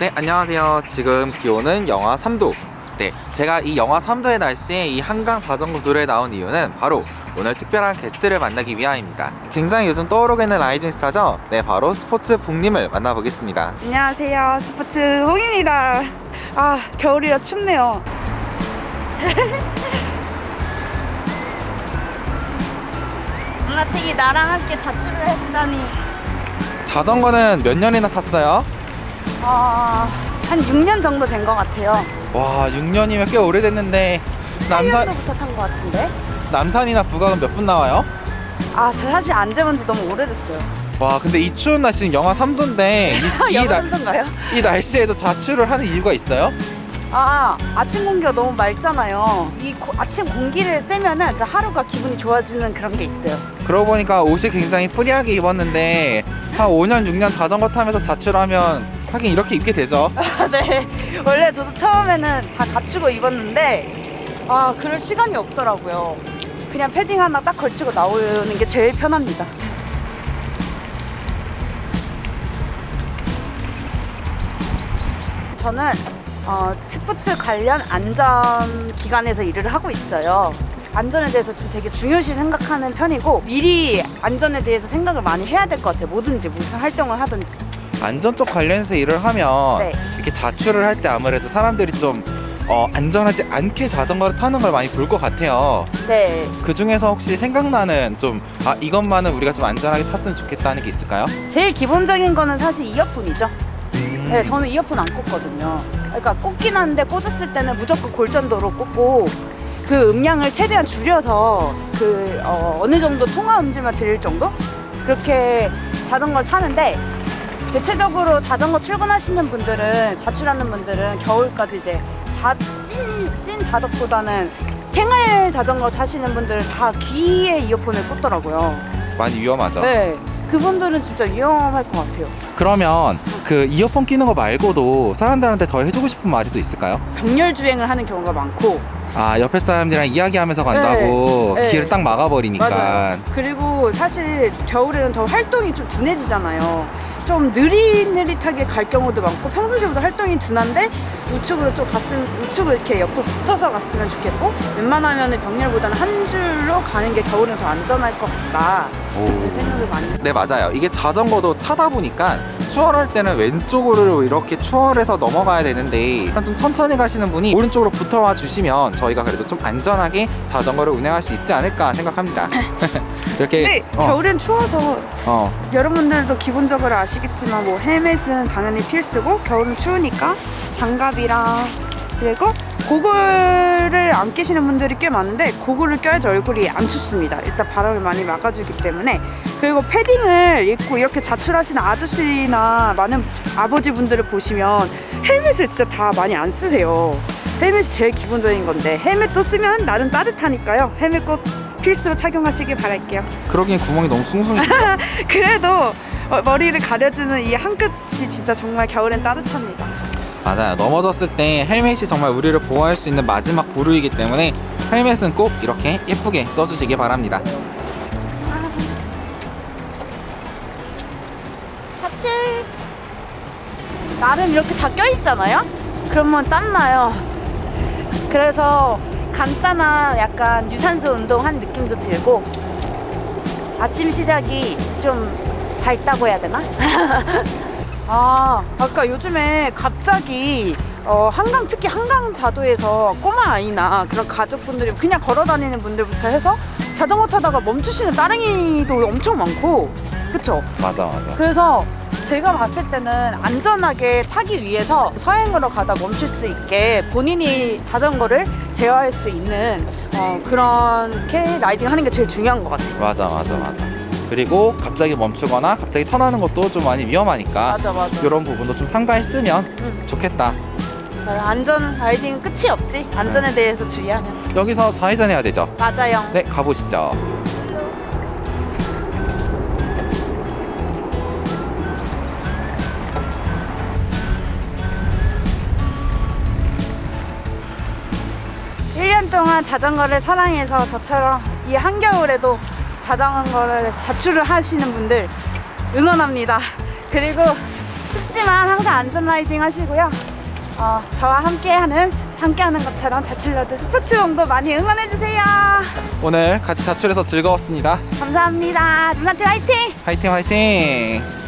네, 안녕하세요. 지금 기온은 영하 3도. 네, 제가 이 영하 3도의 날씨에 이 한강 자전거 도로에 나온 이유는 바로 오늘 특별한 게스트를 만나기 위함입니다. 굉장히 요즘 떠오르고 있는 라이징 스타죠? 네, 바로 스포츠 복님을 만나보겠습니다. 안녕하세요. 스포츠 홍입니다. 아, 겨울이라 춥네요. 누나택이 나랑 함께 자취를 했다니 자전거는 몇 년이나 탔어요? 아, 한 6년 정도 된 것 같아요. 와, 6년이면 꽤 오래됐는데 남산, 1년도부터 탄 것 같은데? 남산이나 부각은 몇 분 나와요? 아, 저 사실 안 재본 지 너무 오래됐어요. 와, 근데 이 추운 날 지금 영하 3도인데 이, 이, 날, 여름인가요? 이 날씨에도 자취를 하는 이유가 있어요? 아, 아침 공기가 너무 맑잖아요. 이 고- 아침 공기를 쐬면은 그 하루가 기분이 좋아지는 그런 게 있어요. 그러고 보니까 옷이 굉장히 프리하게 입었는데 한 5년 6년 자전거 타면서 자취하면 하긴 이렇게 입게 되죠 네. 원래 저도 처음에는 다 갖추고 입었는데, 아, 그럴 시간이 없더라고요. 그냥 패딩 하나 딱 걸치고 나오는 게 제일 편합니다. 저는 어, 스포츠 관련 안전 기관에서 일을 하고 있어요. 안전에 대해서 좀 되게 중요시 생각하는 편이고 미리 안전에 대해서 생각을 많이 해야 될 것 같아요. 뭐든지 무슨 활동을 하든지. 안전 쪽 관련해서 일을 하면 네. 이렇게 자취를 할때 아무래도 사람들이 좀 어, 안전하지 않게 자전거를 타는 걸 많이 볼 것 같아요 네. 그 중에서 혹시 생각나는 좀 아 이것만은 우리가 좀 안전하게 탔으면 좋겠다는 게 있을까요? 제일 기본적인 거는 사실 이어폰이죠. 네, 저는 이어폰 안 꽂거든요. 그러니까 꽂긴 하는데 꽂았을 때는 무조건 골전도로 꽂고 그 음량을 최대한 줄여서 그 어, 어느 정도 통화 음질만 들릴 정도 그렇게 자전거를 타는데 대체적으로 자전거 출근하시는 분들은 자출하는 분들은 겨울까지 이제 자 찐 찐 자덕보다는 생활 자전거 타시는 분들은 다 귀에 이어폰을 꽂더라고요. 많이 위험하죠 네, 그분들은 진짜 위험할 것 같아요. 그러면 그 이어폰 끼는 거 말고도 사람들한테 더 해주고 싶은 말이 또 있을까요? 병렬 주행을 하는 경우가 많고 아 옆에 사람들이랑 이야기하면서 간다고 네, 네. 길을 딱 막아버리니까 맞아요. 그리고 사실 겨울에는 더 활동이 좀 둔해지잖아요. 좀 느릿느릿하게 갈 경우도 많고 평소시보다 활동이 둔한데 우측으로 좀 갔으면 우측으로 이렇게 옆으로 붙어서 갔으면 좋겠고 웬만하면 병렬보다는 한 줄로 가는 게 겨울엔 더 안전할 것 같다. 그런 생각을 많이 해요. 네 맞아요. 이게 자전거도 타다 보니까 추월할 때는 왼쪽으로 이렇게 추월해서 넘어가야 되는데 좀 천천히 가시는 분이 오른쪽으로 붙어와 주시면 저희가 그래도 좀 안전하게 자전거를 운행할 수 있지 않을까 생각합니다. 이렇게 근데 어, 겨울엔 추워서 어, 여러분들도 기본적으로 아시 겠지만 뭐 헬멧은 당연히 필수고 겨울은 추우니까 장갑이랑 그리고 고글을 안 끼시는 분들이 꽤 많은데 고글을 껴야지 얼굴이 안 춥습니다. 일단 바람을 많이 막아주기 때문에 그리고 패딩을 입고 이렇게 자출하시는 아저씨나 많은 아버지 분들을 보시면 헬멧을 진짜 다 많이 안 쓰세요. 헬멧이 제일 기본적인 건데 헬멧도 쓰면 나름 따뜻하니까요. 헬멧 꼭 필수로 착용하시길 바랄게요. 그러기엔 구멍이 너무 숭숭해 그래도 어, 머리를 가려주는 이 한 끝이 진짜 정말 겨울엔 따뜻합니다. 맞아요 넘어졌을 때 헬멧이 정말 우리를 보호할 수 있는 마지막 보루이기 때문에 헬멧은 꼭 이렇게 예쁘게 써주시기 바랍니다 자취 나름 이렇게 다 껴있잖아요? 그러면 땀나요. 그래서 간단한 약간 유산소 운동한 느낌도 들고 아침 시작이 좀 밝다고 해야 되나? 아, 아까 요즘에 갑자기 어, 한강 특히 한강 자도에서 꼬마 아이나 그런 가족분들이 그냥 걸어 다니는 분들부터 해서 자전거 타다가 멈추시는 따릉이도 엄청 많고 그쵸? 맞아 맞아 그래서 제가 봤을 때는 안전하게 타기 위해서 서행으로 가다 멈출 수 있게 본인이 자전거를 제어할 수 있는 어, 그렇게 라이딩 하는 게 제일 중요한 것 같아요. 맞아 맞아 맞아 그리고 갑자기 멈추거나 갑자기 턴하는 것도 좀 많이 위험하니까 맞아, 맞아. 이런 부분도 좀 삼가했으면 응. 좋겠다 안전 라이딩 끝이 없지. 안전에 대해서 주의하면. 여기서 좌회전 해야 되죠 맞아요. 네 가보시죠 일 년 동안 자전거를 사랑해서 저처럼 이 한겨울에도 자전거를 자출을 하시는 분들 응원합니다. 그리고 춥지 춥지만 항상 안전 라이딩 하시고요. 어, 저와 함께하는 함께하는 것처럼 자출러드 스포츠 용도 많이 응원해 주세요. 오늘 같이 자출해서 즐거웠습니다. 감사합니다. 누나들 화이팅! 화이팅 화이팅!